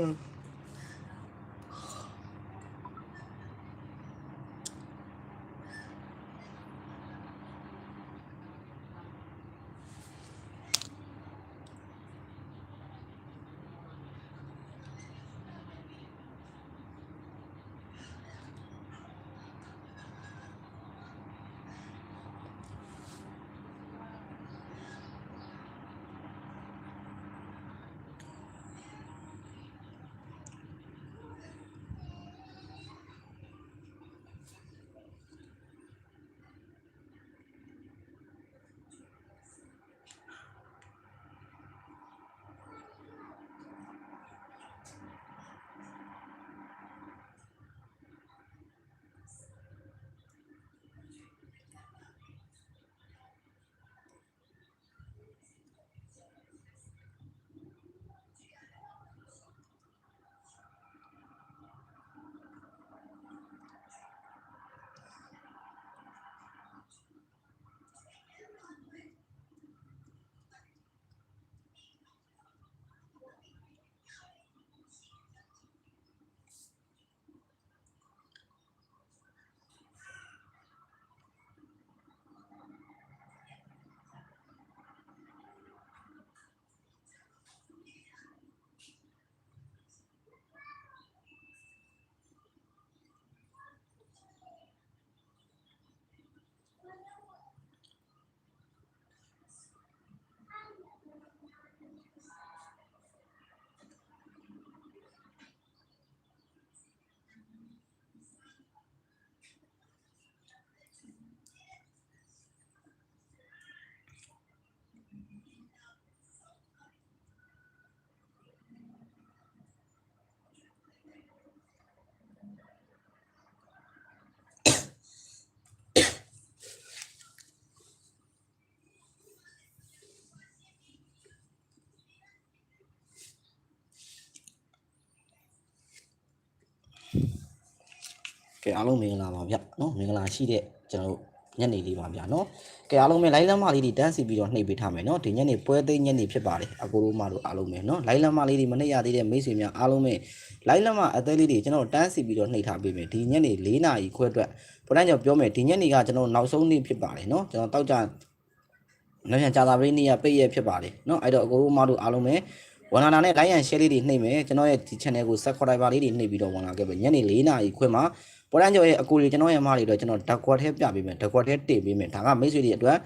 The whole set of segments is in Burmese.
Uhum. ကဲအားလုံးမင်္ဂလာပါဗျနော်မင်္ဂလာရှိတဲ့ကျွန်တော်တို့ညနေလေးပါဗျနော်ကဲအားလုံးပဲလိုင်းလမ်းမလေးတွေတန်းစီပြီးတော့နှိပ်ပေးထားမယ်နော်ဒီညနေပွဲသိမ်းညနေဖြစ်ပါတယ်အကိုတို့မတို့အားလုံးပဲနော်လိုင်းလမ်းမလေးတွေမနှိပ်ရသေးတဲ့မိတ်ဆွေများအားလုံးပဲလိုင်းလမ်းမအသေးလေးတွေကျွန်တော်တို့တန်းစီပြီးတော့နှိပ်ထားပေးမယ်ဒီညနေ၄နာရီခွဲအတွက်ဘုရားကျော်ပြောမယ်ဒီညနေကကျွန်တော်တို့နောက်ဆုံးနေ့ဖြစ်ပါတယ်နော်ကျွန်တော်တောက်ကြနောက်ပြန်ကြာသာပရိနေ့ရပိတ်ရဖြစ်ပါတယ်နော်အဲ့တော့အကိုတို့မတို့အားလုံးပဲဝန်လာနာနဲ့ like and share လေးတွေနှိပ်မယ်ကျွန်တော်ရဲ့ဒီ channel ကို subscribe လေးတွေနှိပ်ပြီးတော့ဝန်လာခဲ့ပဲညနေ၄နာရီခွဲမှာ ပေါ်တန်းကျော်ရဲ့အကူတွေကျွန်တော်ရဲ့အမတွေတော့ကျွန်တော်ဓာတ်ကွက်ထဲပြပေးမယ်ဓာတ်ကွက်ထဲတင်ပေးမယ်ဒါကမိတ်ဆွေတွေအတွက်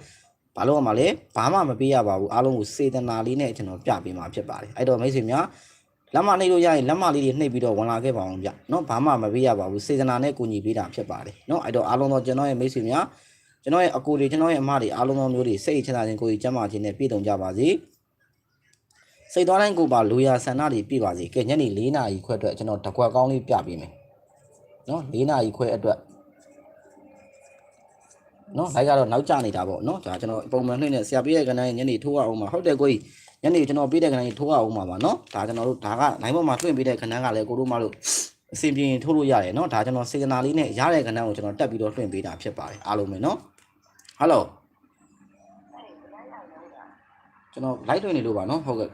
ဘာလို့အောင်မလဲဘာမှမပေးရပါဘူးအားလုံးကိုစေတနာလေးနဲ့ကျွန်တော်ပြပေးမှာဖြစ်ပါတယ်အဲ့တော့မိတ်ဆွေများလက်မနှိပ်လို့ရရင်လက်မလေးတွေနှိပ်ပြီးတော့ဝင်လာခဲ့ပါအောင်ဗျနော်ဘာမှမပေးရပါဘူးစေတနာနဲ့ကူညီပေးတာဖြစ်ပါတယ်နော်အဲ့တော့အားလုံးတော့ကျွန်တော်ရဲ့မိတ်ဆွေများကျွန်တော်ရဲ့အကူတွေကျွန်တော်ရဲ့အမတွေအားလုံးသောမျိုးတွေစိတ်ချမ်းသာခြင်းကိုယ်ကြီးကျမ်းမာခြင်းနဲ့ပြည့်စုံကြပါစေစိတ်သွားတိုင်းကိုပါလူရဆန္ဒတွေပြည့်ပါစေကဲညနေ၄နာရီခွဲအတွက်ကျွန်တော်ဓာတ်ကွက်ကောင်းလေးပြပေးမယ် နော်၄နာရီခွဲအတွက်နော်လိုက်ကတော့နောက်ကျနေတာပေါ့နော်ဒါကျွန်တော်ပုံမှန်နှိမ့်နေဆရာပြည့်ရဲ့ကဏ္ဍညနေထိုးရအောင်ပါဟုတ်တယ်ကိုကြီးညနေကျွန်တော်ပြည့်တဲ့ကဏ္ဍကြီးထိုးရအောင်ပါပါနော်ဒါကျွန်တော်တို့ဒါကနိုင်ပေါ်မှာတွင့်ပြတဲ့ကဏ္ဍကလည်းကိုတို့မလို့အစီအပြင်ထိုးလို့ရတယ်နော်ဒါကျွန်တော်စေတနာလေးနဲ့ရတဲ့ကဏ္ဍကိုကျွန်တော်တက်ပြီးတော့တွင့်ပေးတာဖြစ်ပါတယ်အားလုံးပဲနော်ဟယ်လိုကျွန်တော် live တွင်နေလို့ပါနော်ဟုတ်ကဲ့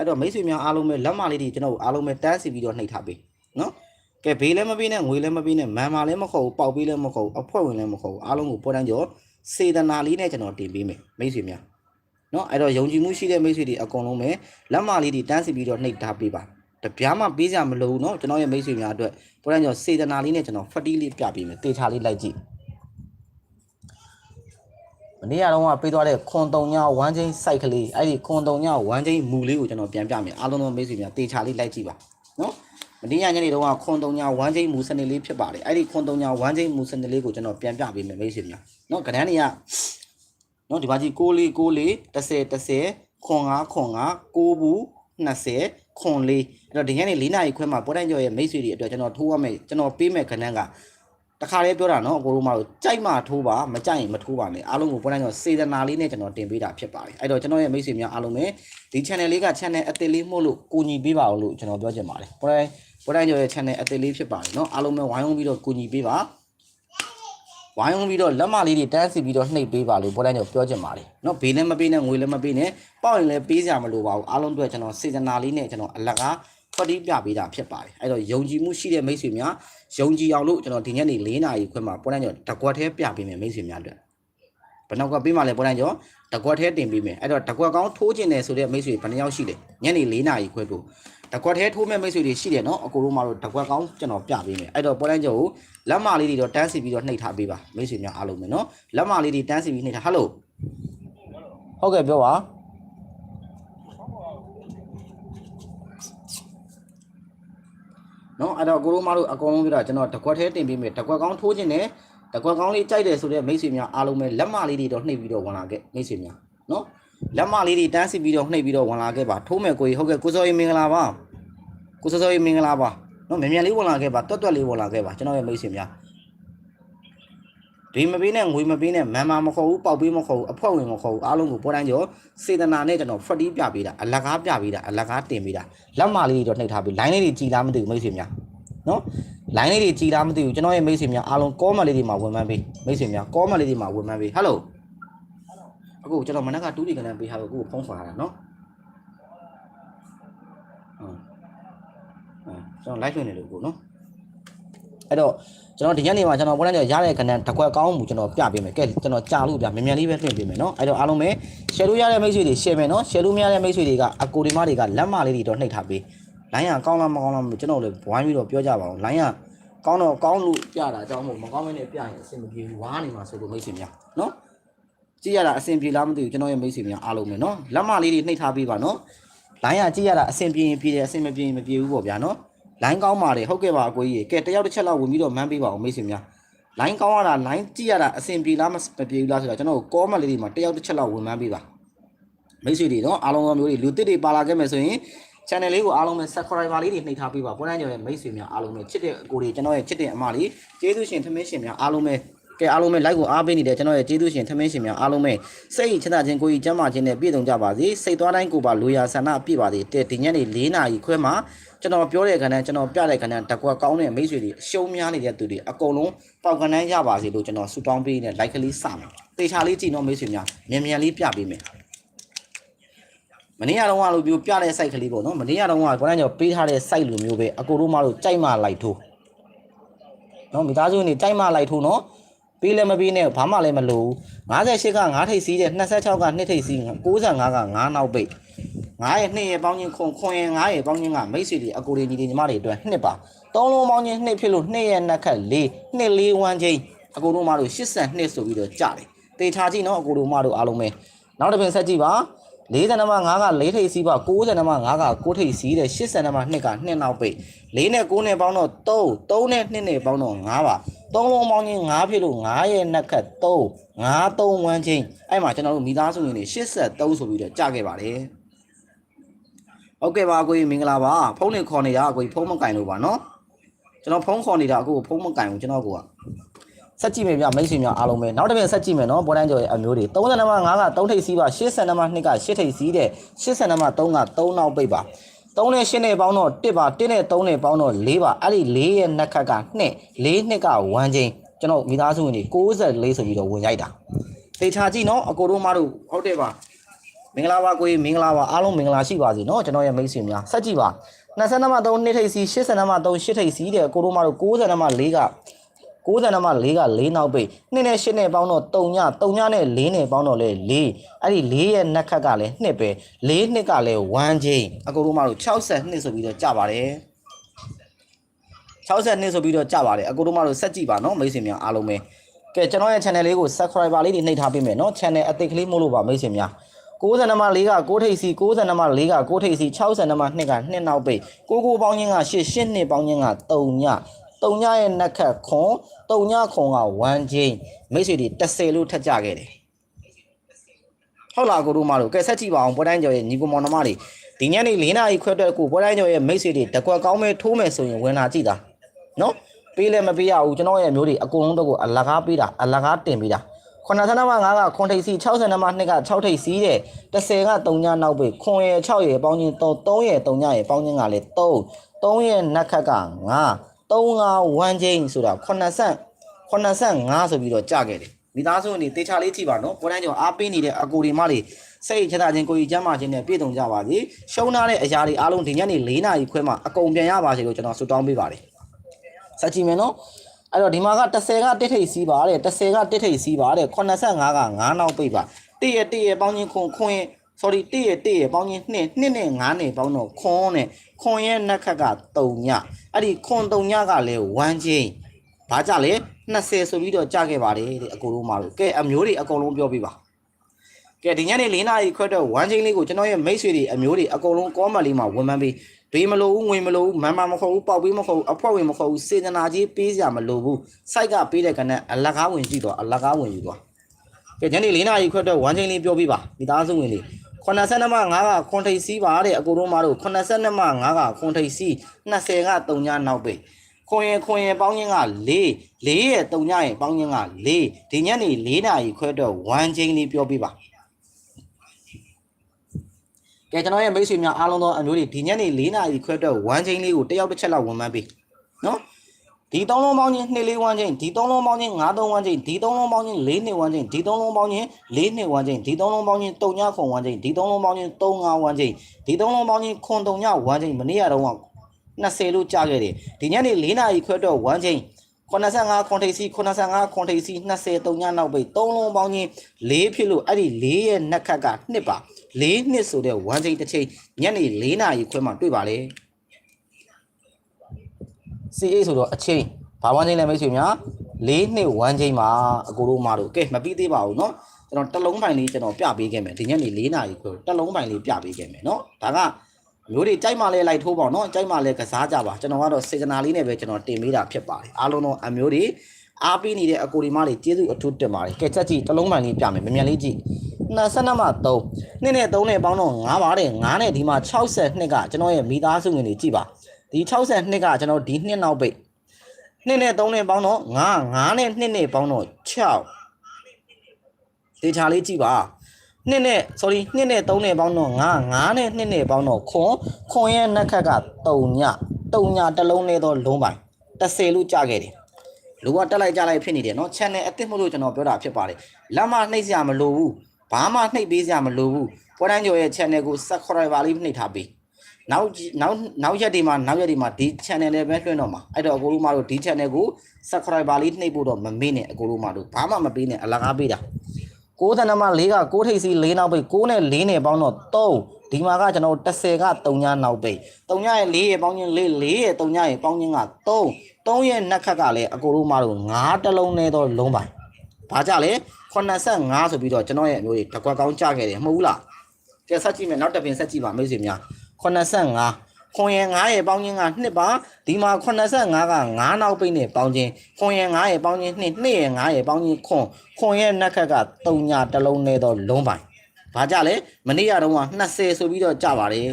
အဲ့တော့မိတ်ဆွေများအားလုံးပဲလက်မလေးတွေကျွန်တော်အားလုံးပဲတန်းစီပြီးတော့နှိပ်ထားပေးနော်ကဲဘေးလည်းမပေးနဲ့ငွေလည်းမပေးနဲ့မန်မာလည်းမခေါ်ဘူးပေါက်ပေးလည်းမခေါ်ဘူးအဖွဲ့ဝင်လည်းမခေါ်ဘူးအားလုံးကိုပေါ်တန်းကျော်စေတနာလေးနဲ့ကျွန်တော်တင်ပေးမယ်မိတ်ဆွေများနော်အဲ့တော့ယုံကြည်မှုရှိတဲ့မိတ်ဆွေတွေအကုန်လုံးပဲလက်မလေးတွေတန်းစီပြီးတော့နှိပ်ထားပေးပါတပြားမှပေးစရာမလိုဘူးเนาะကျွန်တော်ရဲ့မိတ်ဆွေများအတွက်ပေါ်တန်းကျော်စေတနာလေးနဲ့ကျွန်တော်ဖတ်တီးလေးပြပေးမယ်တေချာလေးလိုက်ကြည့် မနေ့ကတော့ကပေးသွားတဲ့ခွန်တုံညဝမ်းချင်းစိုက်ကလေးအဲ့ဒီခွန်တုံညဝမ်းချင်းမူလေးကိုကျွန်တော်ပြန်ပြမယ်အားလုံးသောမိတ်ဆွေများတေချာလေးလိုက်ကြည့်ပါနော်မနေ့ညညနေတော့ကခွန်တုံညဝမ်းချင်းမူစနစ်လေးဖြစ်ပါတယ်အဲ့ဒီခွန်တုံညဝမ်းချင်းမူစနစ်လေးကိုကျွန်တော်ပြန်ပြပေးမယ်မိတ်ဆွေများနော်ကဏ္ဍနေရနော်ဒီပါကြီး6လေး6လေး30 30ခွန်5ခွန်5 6ဘူး20ခွန်လေးအဲ့တော့ဒီညနေ4နာရီခွဲမှာပေါ်တိုင်းကျော်ရဲ့မိတ်ဆွေတွေအတွက်ကျွန်တော်ထိုးရမယ်ကျွန်တော်ပေးမယ်ကဏ္ဍက တခါလေးပြောတာနော်အကိုတို့မတို့ကြိုက်မှထိုးပါမကြိုက်ရင်မထိုးပါနဲ့အားလုံးကိုပေါ်တိုင်းတော့စေတနာလေးနဲ့ကျွန်တော်တင်ပေးတာဖြစ်ပါတယ်အဲ့တော့ကျွန်တော်ရဲ့မိတ်ဆွေများအားလုံးပဲဒီ channel လေးက channel အသစ်လေးမို့လို့ကိုညီပေးပါအောင်လို့ကျွန်တော်ပြောချင်ပါတယ်ပေါ်တိုင်းပေါ်တိုင်းကျော်ရဲ့ channel အသစ်လေးဖြစ်ပါတယ်နော်အားလုံးပဲဝိုင်းဝန်းပြီးတော့ကိုညီပေးပါဝိုင်းဝန်းပြီးတော့လက်မလေးတွေတန်းစီပြီးတော့နှိပ်ပေးပါလို့ပေါ်တိုင်းကျော်ပြောချင်ပါတယ်နော်ဘေးလည်းမပေးနဲ့ငွေလည်းမပေးနဲ့ပေါက်ရင်လည်းပေးစရာမလိုပါဘူးအားလုံးတို့ကျွန်တော်စေတနာလေးနဲ့ကျွန်တော်အလကားဖတ်ပြီးပြပေးတာဖြစ်ပါတယ်အဲ့တော့ယုံကြည်မှုရှိတဲ့မိတ်ဆွေများ ယုံကြည်အောင်လို့ကျွန်တော်ဒီညနေ၄နာရီခွဲမှာပေါ်တိုင်းကျွန်တော်တကွက်သေးပြပေးမယ်မိတ်ဆွေများအတွက်ဘယ်နောက်ကပေးမှလဲပေါ်တိုင်းကျွန်တော်တကွက်သေးတင်ပေးမယ်အဲ့တော့တကွက်ကောင်းထိုးကျင်တယ်ဆိုတဲ့မိတ်ဆွေဘယ်နှယောက်ရှိလဲညနေ၄နာရီခွဲတို့တကွက်သေးထိုးမဲ့မိတ်ဆွေတွေရှိတယ်နော်အကိုတို့မှတော့တကွက်ကောင်းကျွန်တော်ပြပေးမယ်အဲ့တော့ပေါ်တိုင်းကျွန်တော်လက်မလေးတွေတော့တန်းစီပြီးတော့နှိပ်ထားပေးပါမိတ်ဆွေများအားလုံးပဲနော်လက်မလေးတွေတန်းစီပြီးနှိပ်ထားဟယ်လိုဟုတ်ကဲ့ပြောပါ နော်အဲ့တော့ကိုရိုးမတို့အကုန်လုံးပြတာကျွန်တော်တကွက်သေးတင်ပေးမယ်တကွက်ကောင်းထိုးခြင်းနဲ့တကွက်ကောင်းလေးကြိုက်တယ်ဆိုတဲ့မိတ်ဆွေများအားလုံးပဲလက်မလေးတွေတော့နှိပ်ပြီးတော့ဝင်လာခဲ့မိတ်ဆွေများနော်လက်မလေးတွေတန်းစီပြီးတော့နှိပ်ပြီးတော့ဝင်လာခဲ့ပါထိုးမယ်ကိုကြီးဟုတ်ကဲ့ကိုစောကြီးမင်္ဂလာပါကိုစောစောကြီးမင်္ဂလာပါနော်မြန်မြန်လေးဝင်လာခဲ့ပါတွတ်တွတ်လေးဝင်လာခဲ့ပါကျွန်တော်ရဲ့မိတ်ဆွေများ ဒီမပေးနဲ့ငွေမပေးနဲ့မန်မာမခေါ်ဘူးပေါက်ပေးမခေါ်ဘူးအဖွက်ဝင်မခေါ်ဘူးအားလုံးကိုပေါ်တိုင်းကျော်စေတနာနဲ့ကျွန်တော်ဖတ်တီးပြပေးတာအလကားပြပေးတာအလကားတင်ပေးတာလက်မလေးတွေတော့နှိပ်ထားပြီး line လေးတွေကြည်လားမသိဘူးမိတ်ဆွေများနော် line လေးတွေကြည်လားမသိဘူးကျွန်တော်ရဲ့မိတ်ဆွေများအားလုံး comment လေးတွေမှာဝင်မှန်းပေးမိတ်ဆွေများ comment လေးတွေမှာဝင်မှန်းပေး hello အခုကျွန်တော်မနက်ကတူးတီကနေပေးထားလို့အခုဖုန်းဆွာတာနော်ဟုတ်အဲကျွန်တော် live ဖြစ်နေလို့ကိုနော် အဲ့တော့ကျွန်တော်ဒီညနေမှာကျွန်တော်ပေါ်လိုက်ရတဲ့ခဏတစ်ခွက်ကောင်းမှုကျွန်တော်ပြပေးမယ်ကဲကျွန်တော်ကြာလို့ပြမြန်မြန်လေးပဲတွင်ပေးမယ်နော်အဲ့တော့အားလုံးပဲ share လို့ရတဲ့မိတ်ဆွေတွေ share မယ်နော် share လို့မရတဲ့မိတ်ဆွေတွေကအကိုဒီမတွေကလက်မလေးတွေတော့နှိပ်ထားပေး line ကကောင်းလားမကောင်းလားမသိဘူးကျွန်တော်လည်းဝိုင်းပြီးတော့ပြောကြပါအောင် line ကကောင်းတော့ကောင်းလို့ပြတာအကြောင်းမို့မကောင်းမနဲ့ပြရင်အဆင်မပြေဘူးဝါးနေမှာဆိုလို့မိတ်ဆွေများနော်ကြည့်ရတာအဆင်ပြေလားမသိဘူးကျွန်တော်ရဲ့မိတ်ဆွေများအားလုံးပဲနော်လက်မလေးတွေနှိပ်ထားပေးပါနော် line ကကြည့်ရတာအဆင်ပြေရင်ပြေတယ်အဆင်မပြေရင်မပြေဘူးပေါ့ဗျာနော် line ကောင်းပါတယ်ဟုတ်ကဲ့ပါအကိုကြီးကဲတယောက်တစ်ချက်လောက်ဝင်ပြီးတော့မန်းပေးပါအောင်မိတ်ဆွေများ line ကောင်းရတာ line ကြည့်ရတာအဆင်ပြေလားမပြေဘူးလားဆိုတာကျွန်တော်ကို comment လေးတွေမှာတယောက်တစ်ချက်လောက်ဝင်မန်းပေးပါမိတ်ဆွေတွေနော်အားလုံးသောမျိုးတွေလူတစ်တွေပါလာခဲ့မယ်ဆိုရင် channel လေးကိုအားလုံးပဲ subscriber လေးတွေနှိပ်ထားပေးပါပေါ်တိုင်းကျော်ရဲ့မိတ်ဆွေများအားလုံးပဲချစ်တဲ့အကိုတွေကျွန်တော်ရဲ့ချစ်တဲ့အမလေးကျေးဇူးရှင်သမင်းရှင်များအားလုံးပဲကဲအားလုံးပဲ like ကိုအားပေးနေတဲ့ကျွန်တော်ရဲ့ကျေးဇူးရှင်သမင်းရှင်များအားလုံးပဲစိတ်ချမ်းသာခြင်းကိုယ်ကြီးကျမ်းမာခြင်းနဲ့ပြည့်စုံကြပါစေစိတ်သွားတိုင်းကိုပါလိုရာဆန္ဒပြည့်ပါစေတဲ့ဒီညနေ၄နာရီခွဲမှာ ကျွန်တော်ပြောတဲ့ခဏကျွန်တော်ပြတဲ့ခဏတကွာကောင်းတဲ့မိတ်ဆွေတွေအရှုံးများနေတဲ့သူတွေအကုန်လုံးပေါက်ကန်နိုင်ကြပါစေလို့ကျွန်တော်ဆုတောင်းပေးနေ like ကလေးစမယ်တေချာလေးကြည့်တော့မိတ်ဆွေများမြန်မြန်လေးပြပေးမယ်မနေ့ကတော့ကလိုမျိုးပြတဲ့ site ကလေးပေါ့နော်မနေ့ကတော့ကခေါင်းကျော်ပေးထားတဲ့ site လိုမျိုးပဲအကိုတို့မတို့ကြိုက်မှလိုက်ထိုးနော်မိသားစုနေကြိုက်မှလိုက်ထိုးနော် ပေးလည်းမပေးနဲ့ဘာမှလည်းမလို58က9ထိပ်စီးတဲ့26က2ထိပ်စီး65က9နောက်ပိတ်9ရဲ့2ရဲ့ပေါင်းချင်းခွန်ခွန်ရဲ့9ရဲ့ပေါင်းချင်းကမိတ်ဆွေတွေအကိုတွေညီတွေညီမတွေအတွက်2ပါ3လုံးပေါင်းချင်း2ဖြစ်လို့2ရဲ့နှစ်ခက်4 2 4ဝမ်းချင်းအကိုတို့မတို့82ဆိုပြီးတော့ကြတယ်တေချာကြည့်နော်အကိုတို့မတို့အားလုံးပဲနောက်တစ်ပင်ဆက်ကြည့်ပါ 40နံပါတ်5က4ထိပ်စီးပါ90နံပါတ်5က9ထိပ်စီးတဲ့80နံပါတ်2က2နောက်ပိတ်4နဲ့9နဲ့ပေါင်းတော့3 3နဲ့2နဲ့ပေါင်းတော့5ပါ3လုံးပေါင်းချင်း5ဖြစ်လို့9ရဲ့နှစ်ခတ်3 5 3ဝန်းချင်းအဲ့မှာကျွန်တော်တို့မိသားစုဝင်တွေ83ဆိုပြီးတော့ကြာခဲ့ပါတယ်ဟုတ်ကဲ့ပါအကိုကြီးမင်္ဂလာပါဖုန်းနဲ့ခေါ်နေတာအကိုကြီးဖုန်းမကင်လို့ပါနော်ကျွန်တော်ဖုန်းခေါ်နေတာအခုဖုန်းမကင်ဘူးကျွန်တော်က ဆက်ကြည့်မယ်ဗျမိတ်ဆွေများအားလုံးပဲနောက်တစ်ပြန်ဆက်ကြည့်မယ်နော်ပေါ်တန်းကျော်ရဲ့အမျိုးတွေ30နံပါတ်5က3ထိပ်စီးပါ80နံပါတ်2က8ထိပ်စီးတဲ့80နံပါတ်3က3နောက်ပိတ်ပါ3နဲ့8နဲ့ပေါင်းတော့1ပါ1နဲ့3နဲ့ပေါင်းတော့4ပါအဲ့ဒီ4ရဲ့နှစ်ခတ်က2 4နှစ်က1ချင်းကျွန်တော်မိသားစုဝင်တွေ64ဆိုပြီးတော့ဝင်ရိုက်တာတေချာကြည့်နော်အကိုတို့မတို့ဟုတ်တယ်ပါမင်္ဂလာပါကိုကြီးမင်္ဂလာပါအားလုံးမင်္ဂလာရှိပါစေနော်ကျွန်တော်ရဲ့မိတ်ဆွေများဆက်ကြည့်ပါ20နံပါတ်3နှစ်ထိပ်စီ80နံပါတ်3 8ထိပ်စီတဲ့ကိုတို့မတို့90နံပါတ်4က 90နံပါတ်4က4နောက်ပိတ်2နဲ့8နဲ့ပေါင်းတော့3ည3ညနဲ့4နဲ့ပေါင်းတော့လေ4အဲ့ဒီ4ရဲ့နှစ်ခတ်ကလည်း2ပဲ4နှစ်ကလည်း1ချင်းအကိုတို့မတို့62ဆိုပြီးတော့ကြပါတယ်62ဆိုပြီးတော့ကြပါတယ်အကိုတို့မတို့ဆက်ကြည့်ပါနော်မိတ်ဆွေများအားလုံးပဲကဲကျွန်တော်ရဲ့ channel လေးကို subscriber လေးတွေနှိပ်ထားပေးမယ်နော် channel အသစ်ကလေးမို့လို့ပါမိတ်ဆွေများ90နံပါတ်4က6ထိပ်စီ90နံပါတ်4က6ထိပ်စီ60နံပါတ်2က2နောက်ပိတ်ကိုကိုပေါင်းချင်းက8 8နှစ်ပေါင်းချင်းက3ည 3ညရဲ့နက်ခတ်ခွန်3ညခွန်က1ချင်းမိတ်ဆွေတွေ30လို့ထက်ကြခဲ့တယ်ဟုတ်လားကိုတို့မတို့ကဲဆက်ကြည့်ပါအောင်ပွဲတိုင်းကျော်ရဲ့ညီကိုမောင်နှမတွေဒီညနေ4နာရီခွဲအတွက်ကိုပွဲတိုင်းကျော်ရဲ့မိတ်ဆွေတွေတကွက်ကောင်းမဲ့ထိုးမယ်ဆိုရင်ဝင်လာကြည့်တာနော်ပေးလည်းမပေးရဘူးကျွန်တော်ရဲ့မျိုးတွေအကုန်လုံးတော့ကိုအလကားပေးတာအလကားတင်ပေးတာခုနဆန္ဒမ5ကခွန်ထိပ်စီ60နံပါတ်2က6ထိပ်စီတဲ့30က3ညနောက်ပိခွန်ရယ်6ရယ်ပေါင်းချင်း3 3ရယ်3ညရယ်ပေါင်းချင်းကလည်း3 3ရယ်နက်ခတ်က9 3 5 1ချင်းဆိုတာ9ဆန့်85ဆိုပြီးတော့ကြခဲ့တယ်မိသားစုအနေတေချာလေးကြည့်ပါနော်ကိုတိုင်းကျော်အားပေးနေတဲ့အကိုဒီမလေးစိတ်ချမ်းသာခြင်းကိုကြီးကျမ်းမာခြင်းနဲ့ပြည့်စုံကြပါစေရှုံးထားတဲ့အရာတွေအားလုံးဒီညနေ၄နာရီခွဲမှာအကုန်ပြန်ရပါစေလို့ကျွန်တော်ဆုတောင်းပေးပါတယ်စကြည့်မယ်နော်အဲ့တော့ဒီမှာက30ကတစ်ထိပ်စီးပါတဲ့30ကတစ်ထိပ်စီးပါတဲ့85က9နောက်ပိတ်ပါတည့်ရတည့်ရပေါင်းချင်းခွန်ခွန် sorry တည့်ရတည့်ရပေါင်းချင်း2 2နဲ့9နဲ့ပေါင်းတော့ခွန်နဲ့ခွန်ရဲ့နှက်ခက်က3ညအဲ့ဒီခွန်3ညကလည်း1ချင်းဘာကြလဲ20ဆိုပြီးတော့ကြခဲ့ပါတယ်တဲ့အကိုတို့မှာလို့ကဲအမျိုးတွေအကုန်လုံးပြောပြပါကဲဒီညနေ၄နာရီခွဲတော့1ချင်းလေးကိုကျွန်တော်ရဲ့မိတ်ဆွေတွေအမျိုးတွေအကုန်လုံး comment လေးမှာဝန်မှန်ပေးဘေးမလို့ဘူးငွေမလို့ဘူးမန်မမခေါ်ဘူးပေါက်ပေးမခေါ်ဘူးအဖွဲ့ဝင်မခေါ်ဘူးစေတနာကြီးပေးစရာမလိုဘူးစိုက်ကပေးတဲ့ကနဲ့အလကားဝင်ကြည့်တော့အလကားဝင်ယူသွားကဲညနေ၄နာရီခွဲတော့1ချင်းလေးပြောပြပါမိသားစုဝင်လေး 82မှ5ကခွန်ထိပ်စီးပါတဲ့အကိုတို့မတို့82မှ5ကခွန်ထိပ်စီး20က3ညနောက်ပိတ်ခွန်ရင်ခွန်ရင်ပေါင်းချင်းက4 4ရဲ့3ညရင်ပေါင်းချင်းက4ဒီညနေ4နာရီခွဲတော့1ချင်းလေးပြောပြပါကဲကျွန်တော်ရဲ့မိတ်ဆွေများအားလုံးသောအမျိုးတွေဒီညနေ4နာရီခွဲတော့1ချင်းလေးကိုတစ်ယောက်တစ်ချက်လောက်ဝန်မှန်းပေးနော် ဒီသုံးလုံးပေါင်းချင်း2လေး1ချင်းဒီသုံးလုံးပေါင်းချင်း5 3 1ချင်းဒီသုံးလုံးပေါင်းချင်း4 2 1ချင်းဒီသုံးလုံးပေါင်းချင်း4 2 1ချင်းဒီသုံးလုံးပေါင်းချင်း3ညခွန်1ချင်းဒီသုံးလုံးပေါင်းချင်း3 5 1ချင်းဒီသုံးလုံးပေါင်းချင်းခွန်3ည1ချင်းမနေ့ကတော့20လို့ကြားခဲ့တယ်ဒီညနေ4နာရီခွဲတော့1ချင်း85ခွန်ထိပ်စီ85ခွန်ထိပ်စီ20 3ညနောက်ပိတ်3လုံးပေါင်းချင်း4ဖြစ်လို့အဲ့ဒီ4ရဲ့နှက်ခက်က2ပါ4နှစ်ဆိုတဲ့1ချိန်တစ်ချိန်ညနေ4နာရီခွဲမှာတွေ့ပါလေ CA ဆိုတော့အချိန်ဘာ1ချိန်လဲမိတ်ဆွေများ4နှစ်1ချိန်မှာအကိုတို့မတို့ကဲမပြီးသေးပါဘူးเนาะကျွန်တော်တစ်လုံးပိုင်လေးကျွန်တော်ပြပေးခဲ့မယ်ဒီညနေ4နာရီခွဲတစ်လုံးပိုင်လေးပြပေးခဲ့မယ်เนาะဒါကမျိုးတွေကြိုက်မှလဲလိုက်ထိုးပါတော့เนาะကြိုက်မှလဲကစားကြပါကျွန်တော်ကတော့စေတနာလေးနဲ့ပဲကျွန်တော်တင်ပေးတာဖြစ်ပါတယ်အားလုံးတော့အမျိုးတွေအားပေးနေတဲ့အကိုဒီမတွေကျေးဇူးအထူးတင်ပါတယ်ကဲချက်ကြည့်တစ်လုံးပိုင်လေးပြမယ်မြန်မြန်လေးကြည့်22မှ3နှစ်နဲ့3နဲ့ပေါင်းတော့9ပါတယ်9နဲ့ဒီမှာ62ကကျွန်တော်ရဲ့မိသားစုဝင်တွေကြည့်ပါ ဒီ62ကကျွန်တော်ဒီ2နောက်ပိတ်2နဲ့3နဲ့ပေါင်းတော့9 9နဲ့2နဲ့ပေါင်းတော့6ဒေချာလေးကြည့်ပါ2နဲ့ sorry 2နဲ့3နဲ့ပေါင်းတော့9 9နဲ့2နဲ့ပေါင်းတော့ခွန်ခွန်ရဲ့နှက်ခက်က3ည3ညတစ်လုံးနဲ့တော့လုံးပိုင်း30လို့ကြာခဲ့တယ်လူကတက်လိုက်ကြလိုက်ဖြစ်နေတယ်နော် channel အစ်စ်မို့လို့ကျွန်တော်ပြောတာဖြစ်ပါတယ်လက်မနှိပ်စရာမလိုဘူးဘာမှနှိပ်ပေးစရာမလိုဘူးပေါ်တိုင်းကျော်ရဲ့ channel ကို subscriber လေးနှိပ်ထားပေး နောက်နောက်နောက်ရက်ဒီမှာနောက်ရက်ဒီမှာဒီ channel လေးပဲလွှင့်တော့မှာအဲ့တော့အကိုတို့မတို့ဒီ channel ကို subscriber လေးနှိပ်ဖို့တော့မမေ့နဲ့အကိုတို့မတို့ဘာမှမပေးနဲ့အလကားပေးတာ6တနမ4က6ထိပ်စီ4နောက်ပိတ်6နဲ့4နဲ့ပေါင်းတော့3ဒီမှာကကျွန်တော်30က3ညနောက်ပိတ်3ညရဲ့4ရဲ့ပေါင်းချင်း4 4ရဲ့3ညရဲ့ပေါင်းချင်းက3 3ရဲ့နှက်ခက်ကလည်းအကိုတို့မတို့9တလုံးနဲ့တော့လုံးပါဘာကြလဲ85ဆိုပြီးတော့ကျွန်တော်ရဲ့အမျိုးတွေတကွက်ကောင်းကြခဲ့တယ်မဟုတ်ဘူးလားကဲဆက်ကြည့်မယ်နောက်တစ်ပင်ဆက်ကြည့်ပါမိတ်ဆွေများ 85ခွန်ရင်9ရဲ့ပေါင်းချင်းက2ပါဒီမှာ85က9နောက်ပိတ်နဲ့ပေါင်းချင်းခွန်ရင်9ရဲ့ပေါင်းချင်း2 2ရဲ့9ရဲ့ပေါင်းချင်းခွန်ခွန်ရဲ့နှက်ခက်က3ညတလုံးနဲ့တော့လုံးပိုင်ဘာကြလဲမနေ့ကတုန်းက20ဆိုပြီးတော့ကြပါတယ်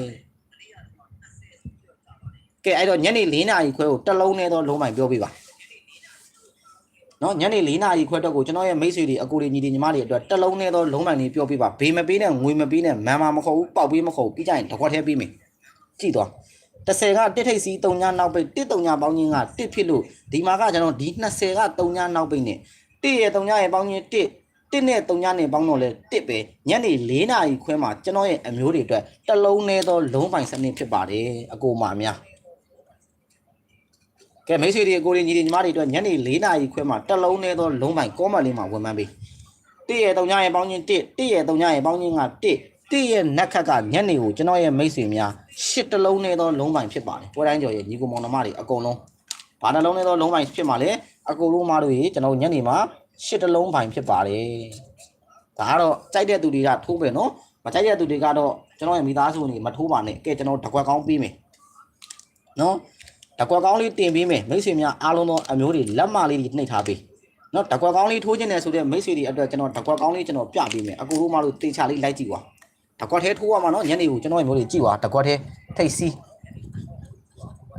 ကဲအဲ့တော့ညနေ4နာရီခွဲကိုတလုံးနဲ့တော့လုံးပိုင်ပြောပြပါ နော်ညနေ4နာရီခွဲတော့ကိုကျွန်တော်ရဲ့မိတ်ဆွေတွေအကူတွေညီတွေညီမတွေအတွက်တစ်လုံးနဲ့တော့လုံးပိုင်လေးပြောပြပါဘေးမပေးနဲ့ငွေမပေးနဲ့မန်မာမခေါ်ဘူးပေါက်ပေးမခေါ်ဘူးပြီးကြရင်တစ်ခွက်ထဲပေးမယ်ကြည့်သွား30ကတစ်ထိပ်စီ3ညနောက်ပိတ်1 3ညပေါင်းချင်းက1ဖြစ်လို့ဒီမှာကကျွန်တော်ဒီ20က3ညနောက်ပိတ်နဲ့1ရဲ့3ညရဲ့ပေါင်းချင်း1 1နဲ့3ညနဲ့ပေါင်းတော့လဲ1ပဲညနေ4နာရီခွဲမှာကျွန်တော်ရဲ့အမျိုးတွေအတွက်တစ်လုံးနဲ့တော့လုံးပိုင်စနစ်ဖြစ်ပါတယ်အကိုမာများ ကဲမိတ်ဆွေတွေအကိုတွေညီတွေညီမတွေအတွက်ညနေ4နာရီခွဲမှာတစ်လုံးနဲ့တော့လုံးပိုင်ကောမန့်လေးမှာဝန်မှန်းပေး1ရဲ့3ညရဲ့ပေါင်းချင်း1 1ရဲ့3ညရဲ့ပေါင်းချင်းက1 1ရဲ့နက်ခက်ကညနေကိုကျွန်တော်ရဲ့မိတ်ဆွေများရှစ်တစ်လုံးနဲ့တော့လုံးပိုင်ဖြစ်ပါတယ်ပွဲတိုင်းကျော်ရဲ့ညီကိုမောင်နှမတွေအကုန်လုံးဘာတစ်လုံးနဲ့တော့လုံးပိုင်ဖြစ်မှာလဲအကိုလုံးမတို့ရေကျွန်တော်ညနေမှာရှစ်တစ်လုံးပိုင်ဖြစ်ပါတယ်ဒါကတော့ကြိုက်တဲ့သူတွေကထိုးပဲနော်မကြိုက်တဲ့သူတွေကတော့ကျွန်တော်ရဲ့မိသားစုတွေမထိုးပါနဲ့ကဲကျွန်တော်တကွက်ကောင်းပေးမယ်နော် တကွက်ကောင်းလေးတင်ပေးမယ်မိတ်ဆွေများအားလုံးသောအမျိုးတွေလက်မလေးတွေနှိပ်ထားပေးနော်တကွက်ကောင်းလေးထိုးခြင်းနဲ့ဆိုတဲ့မိတ်ဆွေတွေအတွက်ကျွန်တော်တကွက်ကောင်းလေးကျွန်တော်ပြပေးမယ်အကူတို့မတို့တေချာလေးလိုက်ကြည့်ပါတကွက်သေးထိုးရမှာနော်ညနေကိုကျွန်တော်ရဲ့မျိုးတွေကြည့်ပါတကွက်သေးထိတ်စီး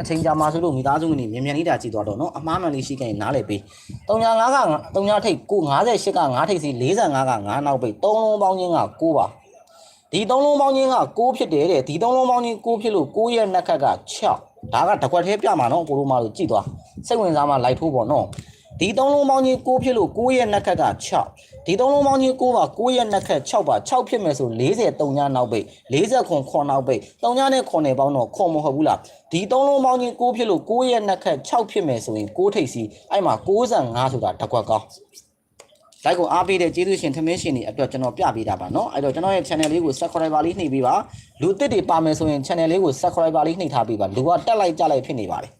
အချိန်ကြာမှဆိုလို့မိသားစုကနေမြန်မြန်လေးတာကြည့်သွားတော့နော်အမားမှန်လေးရှိခဲ့ရင်နားလည်ပေး35က3ထိတ်9 58က9ထိတ်စီ45က9နောက်ပိတ်3လုံးပေါင်းချင်းက9ပါဒီ3လုံးပေါင်းချင်းက9ဖြစ်တယ်တဲ့ဒီ3လုံးပေါင်းချင်း9ဖြစ်လို့9ရဲ့နှက်ခက်က6 ဒါကတကွက်သေးပြမှာနော်ကိုလိုမတို့ကြည့်သွားစိတ်ဝင်စားမှလိုက်ထိုးပေါ့နော်ဒီသုံးလုံးပေါင်းချင်း6ဖြစ်လို့9ရဲ့နှက်ခက်က6ဒီသုံးလုံးပေါင်းချင်း6ပါ9ရဲ့နှက်ခက်6ပါ6ဖြစ်မယ်ဆို40 3ညနောက်ပိတ်40ခွန်ခွန်နောက်ပိတ်3ညနဲ့ခွန်နေပေါင်းတော့ခွန်မဟုတ်ဘူးလားဒီသုံးလုံးပေါင်းချင်း6ဖြစ်လို့9ရဲ့နှက်ခက်6ဖြစ်မယ်ဆိုရင်6ထိပ်စီအဲ့မှာ65ဆိုတာတစ်ခွက်ကောင်း လိုက်ကိုအားပေးတဲ့ကျေးဇူးရှင်သမင်းရှင်တွေအတွက်ကျွန်တော်ပြပေးတာပါเนาะအဲ့တော့ကျွန်တော်ရဲ့ channel လေးကို subscriber လေးနှိပ်ပေးပါလူသစ်တွေပါမယ်ဆိုရင် channel လေးကို subscriber လေးနှိပ်ထားပေးပါလူကတက်လိုက်ကြလိုက်ဖြစ်နေပါတယ်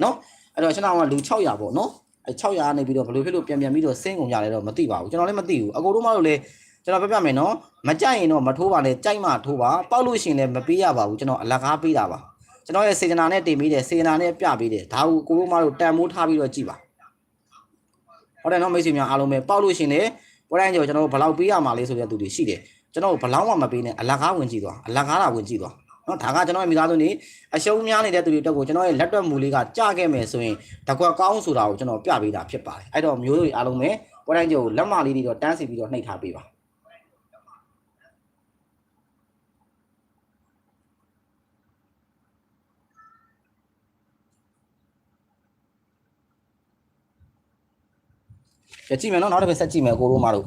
เนาะအဲ့တော့ကျွန်တော်ကလူ600ပေါ့เนาะအဲ600ကနေပြီးတော့ဘယ်လိုဖြစ်လို့ပြန်ပြန်ပြီးတော့စင်းကုန်ကြလဲတော့မသိပါဘူးကျွန်တော်လည်းမသိဘူးအကိုတို့မတို့လည်းကျွန်တော်ပြပြမယ်เนาะမကြိုက်ရင်တော့မထိုးပါနဲ့ကြိုက်မှထိုးပါပောက်လို့ရှိရင်လည်းမပေးရပါဘူးကျွန်တော်အလကားပေးတာပါကျွန်တော်ရဲ့စေတနာနဲ့တင်ပေးတယ်စေတနာနဲ့ပြပေးတယ်ဒါကိုကိုတို့မတို့တန်မိုးထားပြီးတော့ကြည့်ပါ ဟုတ်တယ်နော်မိတ်ဆွေများအားလုံးပဲပေါက်လို့ရှင်လေပွဲတိုင်းကျော်ကျွန်တော်တို့ဘလောက်ပေးရမှာလဲဆိုတဲ့သူတွေရှိတယ်ကျွန်တော်တို့ဘလောက်မှမပေးနဲ့အလကားဝင်ကြည့်သွားအလကားလာဝင်ကြည့်သွားနော်ဒါကကျွန်တော်ရဲ့မိသားစုနေအရှုံးများနေတဲ့သူတွေတက်ကိုကျွန်တော်ရဲ့လက်တွက်မူလေးကကြားခဲ့မယ်ဆိုရင်တကွက်ကောင်းဆိုတာကိုကျွန်တော်ပြပေးတာဖြစ်ပါတယ်အဲ့တော့မျိုးတွေအားလုံးပဲပွဲတိုင်းကျော်လက်မလေးတွေတော့တန်းစီပြီးတော့နှိပ်ထားပေးပါ ကြည့်မယ်နော်နောက်တစ်ပတ်ဆက်ကြည့်မယ်ကိုရိုးမတို့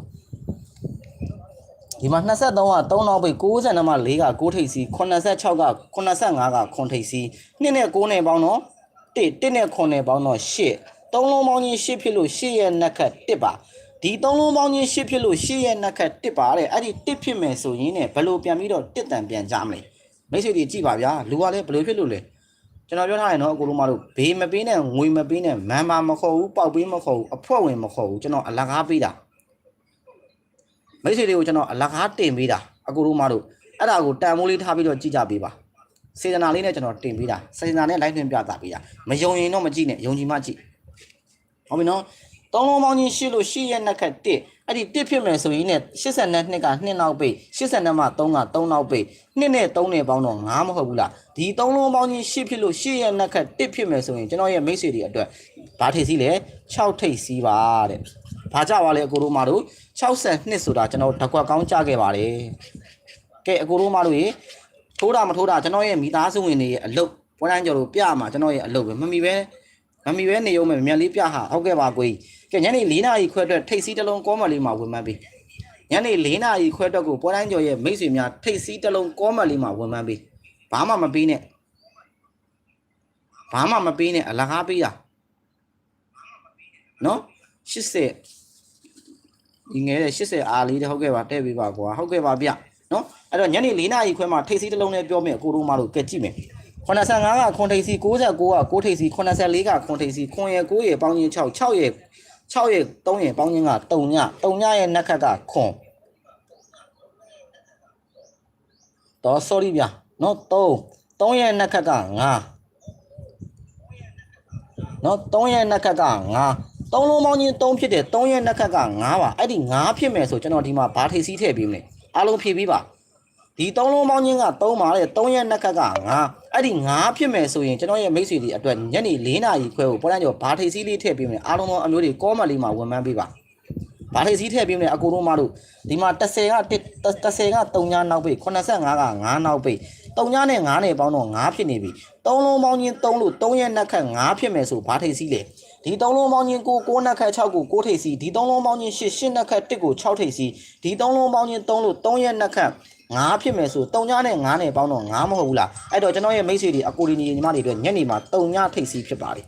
ဒီမှာ23က3နောက်ပိတ်62မှာ4က6ထိပ်စီ86က85က9ထိပ်စီ2နဲ့9နဲ့ပေါင်းတော့1 1နဲ့9နဲ့ပေါင်းတော့8သုံးလုံးပေါင်းချင်း8ဖြစ်လို့8ရဲ့နှက်ခတ်1ပါဒီသုံးလုံးပေါင်းချင်း8ဖြစ်လို့8ရဲ့နှက်ခတ်1ပါတဲ့အဲ့ဒီ1ဖြစ်မယ်ဆိုရင်ねဘယ်လိုပြန်ပြီးတော့1တန်ပြန်ကြမလဲမိတ်ဆွေတွေကြည့်ပါဗျာလူကလည်းဘယ်လိုဖြစ်လို့လဲ ကျွန်တော်ပြောထားတယ်နော်အကိုလုံးမတို့ဘေးမပေးနဲ့ငွေမပေးနဲ့မန်ပါမခေါ်ဘူးပေါက်ပေးမခေါ်ဘူးအဖွက်ဝင်မခေါ်ဘူးကျွန်တော်အလကားပေးတာမိတ်ဆွေတွေကိုကျွန်တော်အလကားတင်ပေးတာအကိုလုံးမတို့အဲ့ဒါကိုတန်မိုးလေးထားပြီးတော့ကြည့်ကြပေးပါစေတနာလေးနဲ့ကျွန်တော်တင်ပေးတာစေတနာနဲ့ live တွင်ပြတာပေးတာမယုံရင်တော့မကြည့်နဲ့ယုံကြည်မှကြည့်ဟုတ်ပြီနော် သုံးလုံးပေါင်းချင်းရှစ်လို့ရှစ်ရက်နှစ်ခက်တစ်အဲ့ဒီတစ်ဖြစ်မယ်ဆိုရင်ね80နဲ့2က2နောက်ပိတ်80နဲ့မှ3က3နောက်ပိတ်2နဲ့3နဲ့ပေါင်းတော့9မဟုတ်ဘူးလားဒီသုံးလုံးပေါင်းချင်းရှစ်ဖြစ်လို့ရှစ်ရက်နှစ်ခက်တစ်ဖြစ်မယ်ဆိုရင်ကျွန်တော်ရဲ့မိတ်ဆွေတွေအတွက်ဘာထိပ်စီးလဲ6ထိပ်စီးပါတဲ့ဘာကြပါလဲအကိုတို့မတို့62ဆိုတာကျွန်တော်ဓကွက်ကောင်းကြခဲ့ပါတယ်ကဲအကိုတို့မတို့ရေထိုးတာမထိုးတာကျွန်တော်ရဲ့မိသားစုဝင်တွေရဲ့အလုပ်ပွဲတိုင်းကျော်လို့ပြမှာကျွန်တော်ရဲ့အလုပ်ပဲမမီပဲ မမီပဲနေရုံပဲမြန်လေးပြဟာဟုတ်ကဲ့ပါကိုကြီးကဲညနေ4နာရီခွဲအတွက်ထိတ်စီးတစ်လုံးကောမလေးမှာဝင်မှန်းပြီညနေ4နာရီခွဲအတွက်ကိုပွဲတိုင်းကျော်ရဲ့မိတ်ဆွေများထိတ်စီးတစ်လုံးကောမလေးမှာဝင်မှန်းပြီဘာမှမပေးနဲ့ဘာမှမပေးနဲ့အလကားပေးတာနော်80ဒီငယ်တဲ့80အားလေးတဲ့ဟုတ်ကဲ့ပါတဲ့ပေးပါကွာဟုတ်ကဲ့ပါဗျနော်အဲ့တော့ညနေ4နာရီခွဲမှာထိတ်စီးတစ်လုံးနဲ့ပြောမယ်အကိုတို့မတို့ကဲကြည့်မယ် 85ကခွန်ထိပ်စီ69က6ထိပ်စီ84ကခွန်ထိပ်စီခွန်ရယ်9ရယ်ပေါင်းချင်း6 6ရယ်6ရယ်3ရယ်ပေါင်းချင်းက3ည3ညရဲ့နှက်ခတ်ကခွန်တော့ sorry ဗျာနော်3 3ရဲ့နှက်ခတ်က9နော်3ရဲ့နှက်ခတ်က9သုံးလုံးပေါင်းချင်း3ဖြစ်တယ်3ရဲ့နှက်ခတ်က9ပါအဲ့ဒီ9ဖြစ်မယ်ဆိုကျွန်တော်ဒီမှာဘာထိပ်စီးထည့်ပေးမလဲအားလုံးဖြည့်ပြီးပါ ဒီသုံးလုံးပေါင်းချင်းက3ပါလေ3ရဲ့နှက်ခတ်က9အဲ့ဒီ9ဖြစ်မယ်ဆိုရင်ကျွန်တော်ရဲ့မိတ်ဆွေတွေအတွက်ညနေ4နာရီခွဲကိုပေါ်တန်းကျော်ဘာထိပ်စီးလေးထည့်ပေးမယ်အားလုံးသောအမျိုးတွေကောမလေးမှာဝန်မှန်းပေးပါဘာထိပ်စီးထည့်ပေးမယ်အကိုတို့မတို့ဒီမှာ30က30က3ညနောက်ပိတ်85က9နောက်ပိတ်3ညနဲ့9နဲ့ပေါင်းတော့9ဖြစ်နေပြီသုံးလုံးပေါင်းချင်း3လို့3ရဲ့နှက်ခတ်9ဖြစ်မယ်ဆိုဘာထိပ်စီးလဲဒီသုံးလုံးပေါင်းချင်းကို9နှက်ခတ်6ကို9ထိပ်စီဒီသုံးလုံးပေါင်းချင်း8 8နှက်ခတ်1ကို6ထိပ်စီဒီသုံးလုံးပေါင်းချင်း3လို့3ရဲ့နှက်ခတ် 9ဖြစ်မယ်ဆို3ညနဲ့9နဲ့ပေါင်းတော့9မဟုတ်ဘူးလားအဲ့တော့ကျွန်တော်ရဲ့မိတ်ဆွေတွေအကိုဒီညီညီမတွေအတွက်ညနေမှာ3ညထိပ်စီဖြစ်ပါတယ်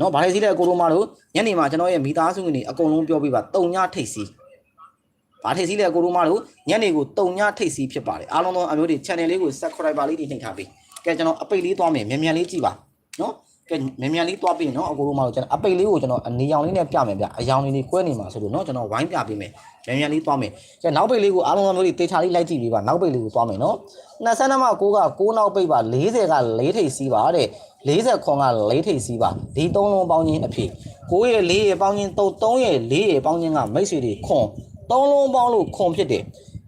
နော်ဗားလေးစီးတဲ့အကိုတို့မတို့ညနေမှာကျွန်တော်ရဲ့မိသားစုဝင်တွေအကုန်လုံးပြောပြပါ3ညထိပ်စီဗားထိပ်စီးတဲ့အကိုတို့မတို့ညနေကို3ညထိပ်စီဖြစ်ပါတယ်အားလုံးသောအမျိုးတွေ channel လေးကို subscribe လေးတွေနှိပ်ထားပေးကဲကျွန်တော်အပိတ်လေးသွားမယ်မြန်မြန်လေးကြည့်ပါနော် ကဲမြန်မြန်လေးသွားပြီနော်အကိုတို့မတို့ကျွန်တော်အပိတ်လေးကိုကျွန်တော်အနေရောင်လေးနဲ့ပြမယ်ဗျအယောင်လေးတွေကွဲနေမှာဆိုလို့နော်ကျွန်တော်ဝိုင်းပြပေးမယ်မြန်မြန်လေးသွားမယ်ကဲနောက်ပိတ်လေးကိုအားလုံးအမျိုးတွေတေချာလေးလိုက်ကြည့်ပေးပါနောက်ပိတ်လေးကိုသွားမယ်နော်22မှာ9က9နောက်ပိတ်ပါ40က4ထိပ်စီးပါတဲ့40ခွန်က4ထိပ်စီးပါဒီသုံးလုံးပေါင်းချင်းအဖြစ်9ရဲ့4ရဲ့ပေါင်းချင်း3 3ရဲ့4ရဲ့ပေါင်းချင်းကမိတ်ဆွေတွေခွန်သုံးလုံးပေါင်းလို့ခွန်ဖြစ်တယ်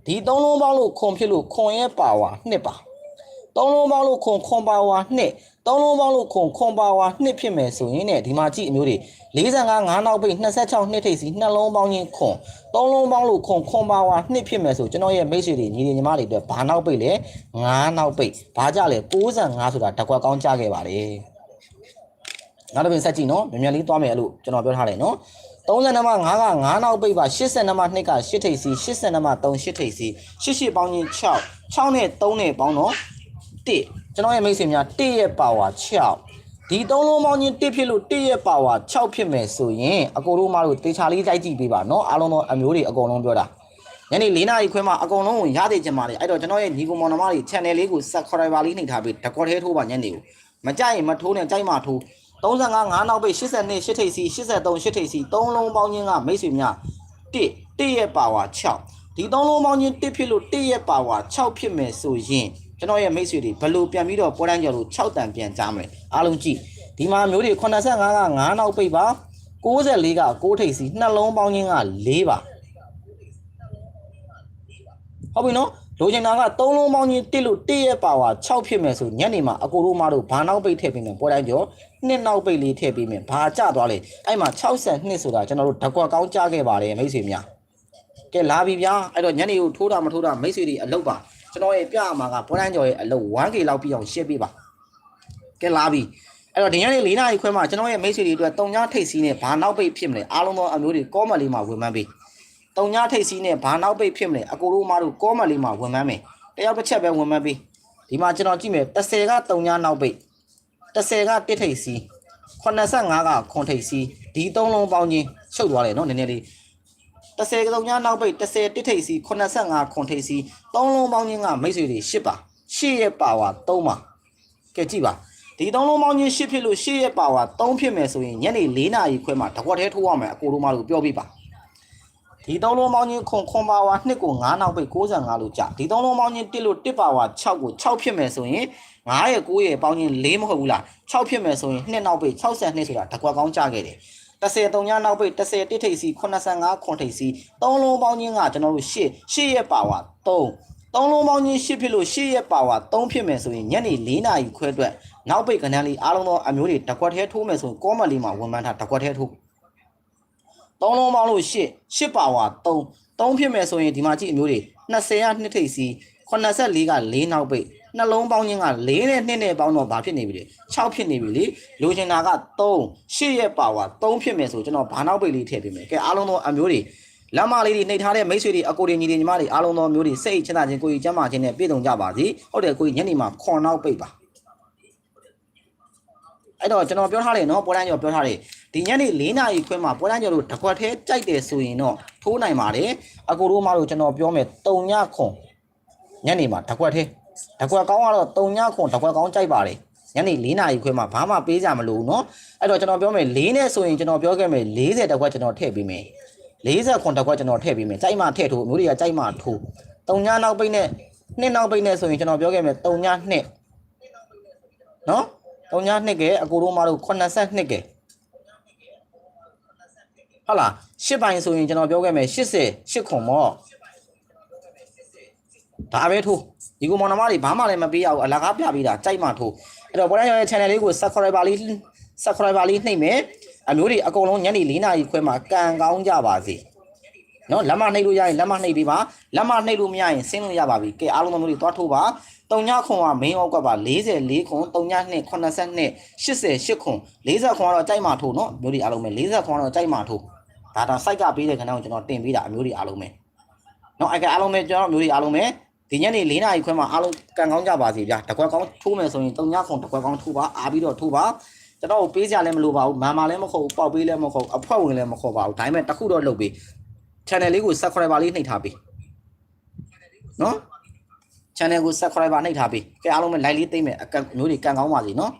ဒီသုံးလုံးပေါင်းလို့ခွန်ဖြစ်လို့ခွန်ရဲ့ပါဝါ2ပါ သုံးလုံးပေါင်းလို့ခွန်ခွန်ပါဝါ2သုံးလုံးပေါင်းလို့ခွန်ခွန်ပါဝါ2ဖြစ်မယ်ဆိုရင်ねဒီမှာကြည့်အမျိုးတွေ45 9နောက်ပိတ်26နှစ်ထိပ်စီနှလုံးပေါင်းချင်းခွန်သုံးလုံးပေါင်းလို့ခွန်ခွန်ပါဝါ2ဖြစ်မယ်ဆိုကျွန်တော်ရဲ့မိတ်ဆွေတွေညီညီမတွေအတွက်ဘာနောက်ပိတ်လဲ9နောက်ပိတ်ဘာကြလဲ65ဆိုတာတကွက်ကောင်းကြခဲ့ပါတယ်နောက်တစ်ပင်ဆက်ကြည့်နော်မြန်မြန်လေးသွားမယ်အဲ့လိုကျွန်တော်ပြောထားတယ်နော်32မှာ9က9နောက်ပိတ်ပါ82မှာ2က8ထိပ်စီ82မှာ3 8ထိပ်စီ88ပေါင်းချင်း6 6နဲ့3နဲ့ပေါင်းတော့ 1ကျွန်တော်ရဲ့မိတ်ဆွေများ1ရဲ့ပါဝါ6ဒီသုံးလုံးပေါင်းချင်း1ဖြစ်လို့1ရဲ့ပါဝါ6ဖြစ်မယ်ဆိုရင်အကိုတို့မတို့တေချာလေးကြိုက်ကြည့်ပေးပါနော်အားလုံးသောအမျိုးတွေအကုန်လုံးပြောတာညနေ၄နာရီခွဲမှာအကုန်လုံးကိုရသေးချင်ပါလေအဲ့တော့ကျွန်တော်ရဲ့ညီကောင်မောင်နှမတွေ channel လေးကို subscriber လေးနှိပ်ထားပြီးတကွက်သေးထိုးပါညနေကိုမကြိုက်ရင်မထိုးနဲ့ကြိုက်မှထိုး35 9နောက်ပိတ်82 8ထိပ်စီ83 8ထိပ်စီ3လုံးပေါင်းချင်းကမိတ်ဆွေများ1 1ရဲ့ပါဝါ6ဒီ3လုံးပေါင်းချင်း1ဖြစ်လို့1ရဲ့ပါဝါ6ဖြစ်မယ်ဆိုရင် ကျွန်တော်ရဲ့မိတ်ဆွေတွေဘယ်လိုပြန်ပြီးတော့ပွဲတိုင်းကျော်လို့6တန်ပြန်ကြားမလဲအားလုံးကြည့်ဒီမှာမျိုးတွေ85က9နောက်ပိတ်ပါ64က6ထိပ်စီနှလုံးပေါင်းချင်းက4ပါဟုတ်ပြီနော်လိုချင်တာက3လုံးပေါင်းချင်း1လို့1ရဲ့ပါဝါ6ဖြစ်မယ်ဆိုညနေမှာအကိုတို့မတို့ဘာနောက်ပိတ်ထည့်ပေးမယ်ပွဲတိုင်းကျော်နှစ်နောက်ပိတ်လေးထည့်ပေးမယ်ဘာကြသွားလဲအဲ့မှာ62ဆိုတာကျွန်တော်တို့ဓကွက်ကောင်းကြားခဲ့ပါတယ်မိတ်ဆွေများကဲလာပြီဗျာအဲ့တော့ညနေကိုထိုးတာမထိုးတာမိတ်ဆွေတွေအလုပ်ပါ ကျွန်တော်ရဲ့ပြအမှာကပွဲတိုင်းကျော်ရဲ့အလုပ် 1K လောက်ပြည့်အောင်ရှင်းပေးပါကဲလာပြီအဲ့တော့ဒီညနေ၄နာရီခွဲမှာကျွန်တော်ရဲ့မိတ်ဆွေတွေအတွက်တုံညာထိတ်စီးနဲ့ဘာနောက်ပိတ်ဖြစ်မလဲအားလုံးသောအမျိုးတွေကောမလေးမှာဝင်မှန်းပေးတုံညာထိတ်စီးနဲ့ဘာနောက်ပိတ်ဖြစ်မလဲအကိုတို့မတို့ကောမလေးမှာဝင်မှန်းမယ်တယောက်တစ်ချက်ပဲဝင်မှန်းပေးဒီမှာကျွန်တော်ကြည့်မယ်30ကတုံညာနောက်ပိတ်30ကတစ်ထိတ်စီး85ကခွန်ထိတ်စီးဒီသုံးလုံးပေါင်းချင်းချုပ်သွားတယ်နော်နည်းနည်းလေး 30ကတုံညာနောက်ပိတ်30တစ်ထိတ်စီး85ခွန်ထိတ်စီးသုံးလုံးပေါင်းချင်းကမိတ်ဆွေတွေ10ပါ10ရဲ့ပါဝါ3ပါကဲကြည့်ပါဒီသုံးလုံးပေါင်းချင်း10ဖြစ်လို့10ရဲ့ပါဝါ3ဖြစ်မယ်ဆိုရင်ညနေ4နာရီခွဲမှာတကွက်သေးထိုးရမယ်အကိုတို့မလို့ပြောပြပါဒီသုံးလုံးပေါင်းချင်းခွန်ခွန်ပါဝါ2ကို9နောက်ပိတ်65လို့ကြာဒီသုံးလုံးပေါင်းချင်း1လို့1ပါဝါ6ကို6ဖြစ်မယ်ဆိုရင်9ရဲ့9ရဲ့ပေါင်းချင်း4မဟုတ်ဘူးလား6ဖြစ်မယ်ဆိုရင်2နောက်ပိတ်62ဆိုတာတကွက်ကောင်းကြခဲ့တယ် 30 3ညနောက်ပိတ်30တစ်ထိပ်စီ85ခွန်ထိပ်စီ3လုံးပေါင်းချင်းကကျွန်တော်တို့8 8ရဲ့ပါဝါ3သုံးလုံးပေါင်းချင်း8ဖြစ်လို့8ရဲ့ပါဝါ3ဖြစ်မယ်ဆိုရင်ညနေ4နာရီခွဲအတွက်နောက်ပိတ်ကဏ္ဍလေးအားလုံးသောအမျိုးတွေတကွက်သေးထိုးမယ်ဆိုရင်ကောမလီမှာဝန်မှန်းထားတကွက်သေးထိုးသုံးလုံးပေါင်းလို့8 8ပါဝါ3 3ဖြစ်မယ်ဆိုရင်ဒီမှာကြည့်အမျိုးတွေ20က2ထိပ်စီ84က4နောက်ပိတ် နှလုံးပေါင်းချင်းက4နဲ့2နဲ့ပေါင်းတော့ဘာဖြစ်နေပြီလဲ6ဖြစ်နေပြီလေလိုချင်တာက3 8ရဲ့ပါဝါ3ဖြစ်မယ်ဆိုကျွန်တော်ဘာနောက်ပိတ်လေးထည့်ပေးမယ်ကဲအားလုံးသောအမျိုးတွေလမ်းမလေးတွေနှိပ်ထားတဲ့မိတ်ဆွေတွေအကိုတွေညီတွေညီမတွေအားလုံးသောမျိုးတွေစိတ်ချမ်းသာခြင်းကိုယ်ကြီးကျမ်းမာခြင်းနဲ့ပြည့်စုံကြပါစေဟုတ်တယ်ကိုကြီးညနေမှာခွန်နောက်ပိတ်ပါအဲ့တော့ကျွန်တော်ပြောထားတယ်နော်ပွဲတန်းကျော်ပြောထားတယ်ဒီညနေ၄နာရီခွဲမှာပွဲတန်းကျော်တို့တကွက်သေးကြိုက်တယ်ဆိုရင်တော့ထိုးနိုင်ပါတယ်အကိုတို့မတို့ကျွန်တော်ပြောမယ်တုံညခွန်ညနေမှာတကွက်သေး တကွက်ကောင်းကတော့တုံညခွန်တကွက်ကောင်းကြိုက်ပါတယ်ညနေ၄နာရီခွဲမှာဘာမှပေးကြမလို့เนาะအဲ့တော့ကျွန်တော်ပြောမယ်၄နဲ့ဆိုရင်ကျွန်တော်ပြောခဲ့မယ်40တကွက်ကျွန်တော်ထည့်ပေးမယ်40ခွန်တကွက်ကျွန်တော်ထည့်ပေးမယ်ကြိုက်မှထည့်ထိုးမျိုးတွေကကြိုက်မှထိုးတုံညနောက်ပိတ်နဲ့နှစ်နောက်ပိတ်နဲ့ဆိုရင်ကျွန်တော်ပြောခဲ့မယ်တုံညနှစ်နော်တုံညနှစ်ကဲအကိုတို့မတို့82ကဲဟုတ်လား10ပိုင်းဆိုရင်ကျွန်တော်ပြောခဲ့မယ်80 8ခွန်မော့ဒါပဲထိုး ဒီကောင်မောင်နှမတွေဘာမှလည်းမပေးရဘူးအလကားပြပေးတာကြိုက်မှထိုးအဲ့တော့ဘောရန်ရဲ့ channel လေးကို subscriber လေး subscriber လေးနှိပ်မယ်အမျိုးတွေအကုန်လုံးညနေ4နာရီခွဲမှာကန်ကောင်းကြပါစေနော်လက်မနှိပ်လို့ရရင်လက်မနှိပ်ပေးပါလက်မနှိပ်လို့မရရင်ဆင်းလို့ရပါပြီကဲအားလုံးမျိုးတွေသွားထိုးပါတုံညခွန်က main အောက်ကပါ44ခွန်တုံည2 82 88ခွန်40ခွန်ကတော့ကြိုက်မှထိုးနော်မျိုးတွေအားလုံးပဲ40ခွန်ကတော့ကြိုက်မှထိုးဒါတော့ site ကပေးတဲ့ခဏကိုကျွန်တော်တင်ပေးတာအမျိုးတွေအားလုံးပဲနော်အဲ့ကအားလုံးပဲကျွန်တော်မျိုးတွေအားလုံးပဲ ဒီညနေ၄နာရီခွဲမှာအားလုံးကန်ကောင်းကြပါစေဗျာတကွက်ကောင်းထိုးမယ်ဆိုရင်တုံညခွန်တကွက်ကောင်းထိုးပါအားပြီးတော့ထိုးပါကျွန်တော်ပေးစရာလည်းမလိုပါဘူးမာမာလည်းမခေါ်ဘူးပေါက်ပေးလည်းမခေါ်ဘူးအဖွဲ့ဝင်လည်းမခေါ်ပါဘူးဒါပေမဲ့တခုတော့လုပ်ပေး channel လေးကို subscriber လေးနှိပ်ထားပေးနော် channel ကို subscriber နှိပ်ထားပေးကဲအားလုံးပဲ like လေးသိမ့်မယ်အကမျိုးတွေကန်ကောင်းပါစေနော်